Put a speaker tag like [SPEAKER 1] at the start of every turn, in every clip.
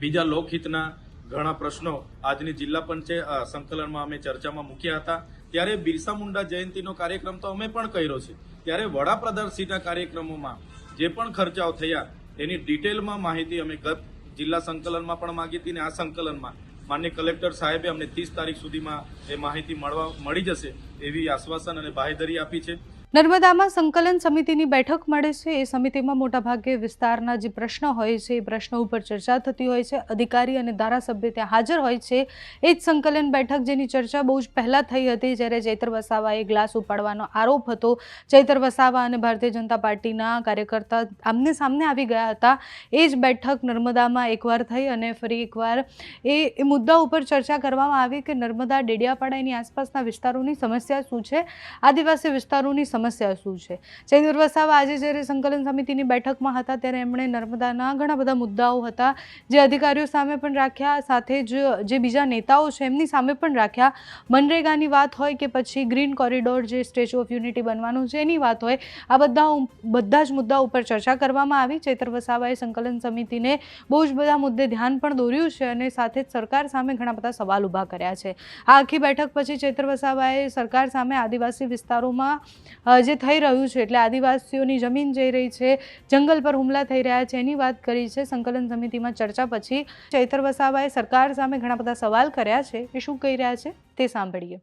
[SPEAKER 1] બીજા લોકહિતના ઘણા પ્રશ્નો આજની જિલ્લા પંચાયત સંકલનમાં અમે ચર્ચામાં મૂક્યા હતા. ત્યારે બિરસા મુંડા જયંતિનો કાર્યક્રમ તો અમે પણ કર્યો છે. ત્યારે વડાપ્રધાનશ્રીના કાર્યક્રમોમાં જે પણ ખર્ચાઓ થયા એની ડિટેલમાં માહિતી અમે ગત જિલ્લા સંકલનમાં પણ માગી હતી ને આ સંકલનમાં માન્ય કલેક્ટર સાહેબે અમને ત્રીસ તારીખ સુધીમાં એ માહિતી મળવા, મળી જશે એવી આશ્વાસન અને બાહેધરી આપી છે.
[SPEAKER 2] નર્મદામાં સંકલન સમિતિની બેઠક મળે છે. એ સમિતિમાં મોટાભાગે વિસ્તારના જે પ્રશ્નો હોય છે, એ પ્રશ્નો ઉપર ચર્ચા થતી હોય છે. અધિકારી અને ધારાસભ્ય ત્યાં હાજર હોય છે. એ જ સંકલન બેઠક જેની ચર્ચા બહુ જ પહેલાં થઈ હતી જ્યારે ચૈતર વસાવાએ ગ્લાસ ઉપાડવાનો આરોપ હતો. ચૈતર વસાવા અને ભારતીય જનતા પાર્ટીના કાર્યકર્તા આમને સામને આવી ગયા હતા. એ જ બેઠક નર્મદામાં એકવાર થઈ અને ફરી એકવાર એ એ મુદ્દા ઉપર ચર્ચા કરવામાં આવી કે નર્મદા ડેડિયાપાડા એની આસપાસના વિસ્તારોની સમસ્યા શું છે? આદિવાસી વિસ્તારોની સમસ્યા શું છે? ચૈતર વસાવા આજે જ્યારે સંકલન સમિતિની બેઠકમાં હતા ત્યારે એમણે નર્મદાના ઘણા બધા મુદ્દાઓ હતા, જે અધિકારીઓ સામે પણ રાખ્યા, સાથે જ જે બીજા નેતાઓ છે એમની સામે પણ રાખ્યા. મનરેગાની વાત હોય કે પછી ગ્રીન કોરિડોર જે સ્ટેચ્યુ ઓફ યુનિટી બનવાનું છે, એની વાત હોય, આ બધા બધા જ મુદ્દા ઉપર ચર્ચા કરવામાં આવી. ચૈતર વસાવાએ સંકલન સમિતિને બહુ જ બધા મુદ્દે ધ્યાન પણ દોર્યું છે અને સાથે જ સરકાર સામે ઘણા બધા સવાલ ઊભા કર્યા છે. આ આખી બેઠક પછી ચૈતર વસાવાએ સરકાર સામે આદિવાસી વિસ્તારોમાં જે થઈ રહ્યું છે એટલે આદિવાસીઓની જમીન જઈ રહી છે, જંગલ પર હુમલા થઈ રહ્યા છે, એની વાત કરી છે સંકલન સમિતિમાં ચર્ચા પછી ચૈતર વસાવાએ સરકાર સામે ઘણા બધા સવાલ કર્યા છે, એ શું કહી રહ્યા છે તે સાંભળીએ.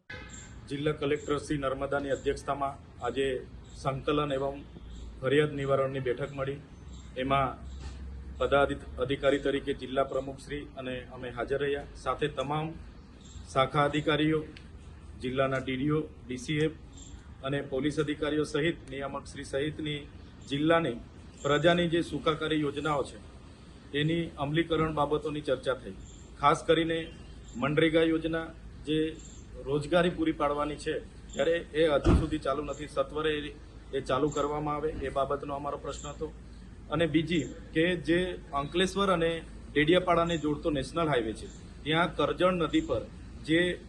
[SPEAKER 1] જિલ્લા કલેક્ટર શ્રી નર્મદાની અધ્યક્ષતામાં આજે સંકલન એવં ફરિયાદ નિવારણની બેઠક મળી. એમાં પદાધિત અધિકારી તરીકે જિલ્લા પ્રમુખશ્રી અને અમે હાજર રહ્યા. સાથે તમામ શાખા અધિકારીઓ, જિલ્લાના ડીડીઓ, ડીસીએફ અને પોલીસ અધિકારીઓ સહિત નિયામકશ્રી સહિતની જિલ્લાની પ્રજાની જે સુખાકારી યોજનાઓ છે, એની અમલીકરણ બાબતોની ચર્ચા થઈ. ખાસ કરીને મનરેગા યોજના જે રોજગારી પૂરી પાડવાની છે, ત્યારે એ હજુ સુધી ચાલુ નથી. સત્વરે એ- એ ચાલુ કરવામાં આવે, એ બાબતનો અમારો પ્રશ્ન હતો. અને બીજી કે જે અંકલેશ્વર અને ડેડિયાપાડાને જોડતો નેશનલ હાઈવે છે, ત્યાં કરજણ નદી પર જે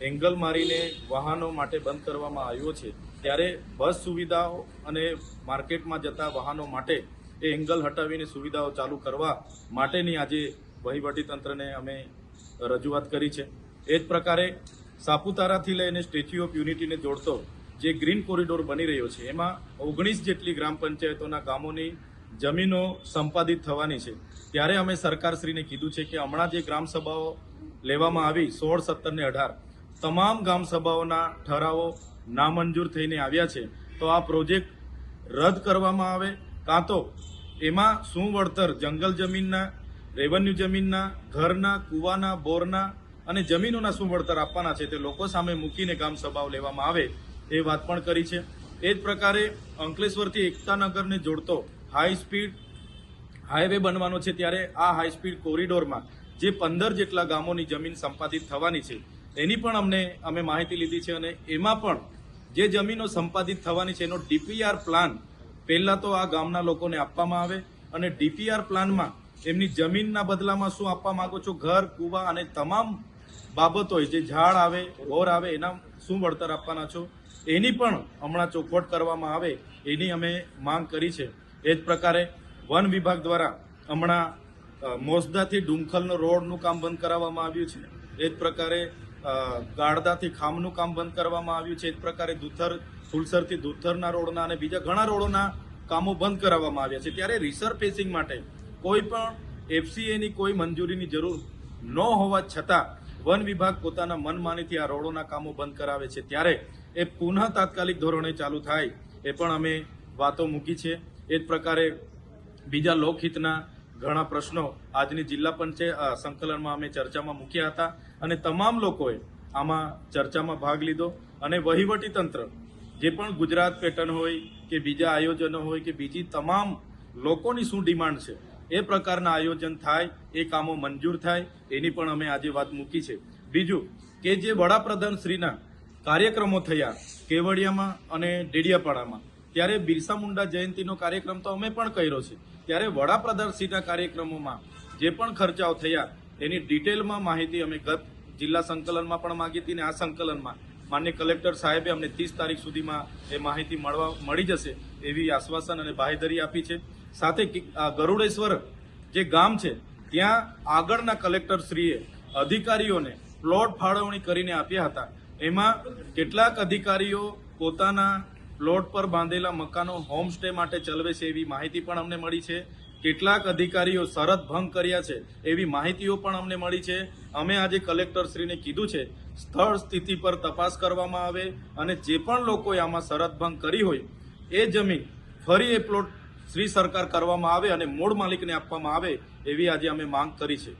[SPEAKER 1] એંગલ મારીને વાહનો માટે બંધ કરવામાં આવ્યો છે ત્યારે બસ સુવિધાઓ અને માર્કેટમાં જતા વાહનો માટે એ એંગલ હટાવીને સુવિધાઓ ચાલુ કરવા માટેની આજે વહીવટીતંત્રને અમે રજૂઆત કરી છે. એ જ પ્રકારે સાપુતારાથી લઈને સ્ટેચ્યુ ઓફ યુનિટીને જોડતો જે ગ્રીન કોરિડોર બની રહ્યો છે, એમાં ઓગણીસ જેટલી ગ્રામ પંચાયતોના ગામોની જમીનો સંપાદિત થવાની છે. ત્યારે અમે સરકારશ્રીને કીધું છે કે હમણાં જે ગ્રામ સભાઓ લેવામાં આવી, સોળ, સત્તર ને અઢાર તમામ ગામ સભાઓના ઠરાવો નામંજૂર થઈને આવ્યા છે. તો આ પ્રોજેક્ટ રદ કરવામાં આવે કાં તો એમાં શું વળતર જંગલ જમીનના, રેવન્યુ જમીનના, ઘરના, કૂવાના, બોરના અને જમીનોના શું વળતર આપવાના છે તે લોકો સામે મૂકીને ગામ સભાઓ લેવામાં આવે એ વાત પણ કરી છે. એ જ પ્રકારે અંકલેશ્વરથી એકતાનગરને જોડતો હાઈ સ્પીડ હાઈવે બનવાનો છે ત્યારે આ હાઈ સ્પીડ કોરિડોરમાં જે પંદર જેટલા ગામોની જમીન સંપાદિત થવાની છે એની પણ અમને, અમે માહિતી લીધી છે અને એમાં પણ જે જમીનો સંપાદિત થવાની છે, એનો ડીપીઆર પ્લાન પહેલાં તો આ ગામના લોકોને આપવામાં આવે અને ડીપીઆર પ્લાનમાં એમની જમીનના બદલામાં શું આપવા માંગો છો, ઘર, કૂવા અને તમામ બાબતો જે ઝાડ આવે, બોર આવે, એના શું વળતર આપવાના છો, એની પણ હમણાં ચોખવટ કરવામાં આવે, એની અમે માંગ કરી છે. એ જ પ્રકારે વન વિભાગ દ્વારા હમણાં મોસદાથી ડુમખલનો રોડનું કામ બંધ કરાવવામાં આવ્યું છે. એ જ પ્રકારે ગાળદાથી ખામનું કામ બંધ કરવામાં આવ્યું છે. એક પ્રકારે દુથર ફુલસરથી દુથરના રોડના અને બીજા ઘણા રોડોના કામો બંધ કરાવવામાં આવ્યા છે. ત્યારે રિસર્ફેસિંગ માટે કોઈ પણ એફસીએની કોઈ મંજૂરીની જરૂર ન હોવા છતાં વન વિભાગ પોતાના મનમાનીથી આ રોડોના કામો બંધ કરાવે છે. ત્યારે એ પુનઃ તાત્કાલિક ધોરણે ચાલુ થાય એ પણ અમે વાતો મૂકી છે. એ જ પ્રકારે બીજા લોકહિતના ઘણા પ્રશ્નો આજની જિલ્લા પંચાયત સંકલનમાં અમે ચર્ચામાં મૂક્યા હતા અને તમામ લોકોએ આમાં ચર્ચામાં ભાગ લીધો અને વહીવટી તંત્ર, જે પણ ગુજરાત પેટર્ન હોય કે બીજા આયોજનો હોય કે બીજી તમામ લોકોની શું ડિમાન્ડ છે, એ પ્રકારના આયોજન થાય, એ કામો મંજૂર થાય, એની પણ અમે આજે વાત મૂકી છે. બીજું કે જે વડાપ્રધાન શ્રીના કાર્યક્રમો થયા કેવડિયામાં અને ડેડિયાપાડામાં ત્યારે બિરસા મુંડા જયંતિનો કાર્યક્રમ તો અમે પણ કર્યો છે. ત્યારે વડાપ્રધાનશ્રીના કાર્યક્રમોમાં જે પણ ખર્ચાઓ થયા એની ડિટેલમાં માહિતી અમે ગત જિલ્લા સંકલનમાં પણ માગી હતી ને આ સંકલનમાં માન્ય કલેક્ટર સાહેબે અમને ત્રીસ તારીખ સુધીમાં એ માહિતી મળવા, મળી જશે એવી આશ્વાસન અને બાહેધરી આપી છે. સાથે ગરુડેશ્વર જે ગામ છે, ત્યાં આગળના કલેક્ટરશ્રીએ અધિકારીઓને પ્લોટ ફાળવણી કરીને આપ્યા હતા. એમાં કેટલાક અધિકારીઓ પોતાના પ્લોટ પર બાંધેલા મકાનો હોમસ્ટે માટે ચલાવે છે એવી માહિતી પણ અમને મળી છે. કેટલાક અધિકારીઓ શરત ભંગ કર્યા છે એવી માહિતીઓ પણ અમને મળી છે. અમે આજે કલેક્ટરશ્રીને કીધું છે, સ્થળ સ્થિતિ પર તપાસ કરવામાં આવે અને જે પણ લોકોએ આમાં શરત ભંગ કરી હોય, એ જમીન ફરી એ પ્લોટ શ્રી સરકાર કરવામાં આવે અને મૂળ માલિકને આપવામાં આવે એવી આજે અમે માંગ કરી છે.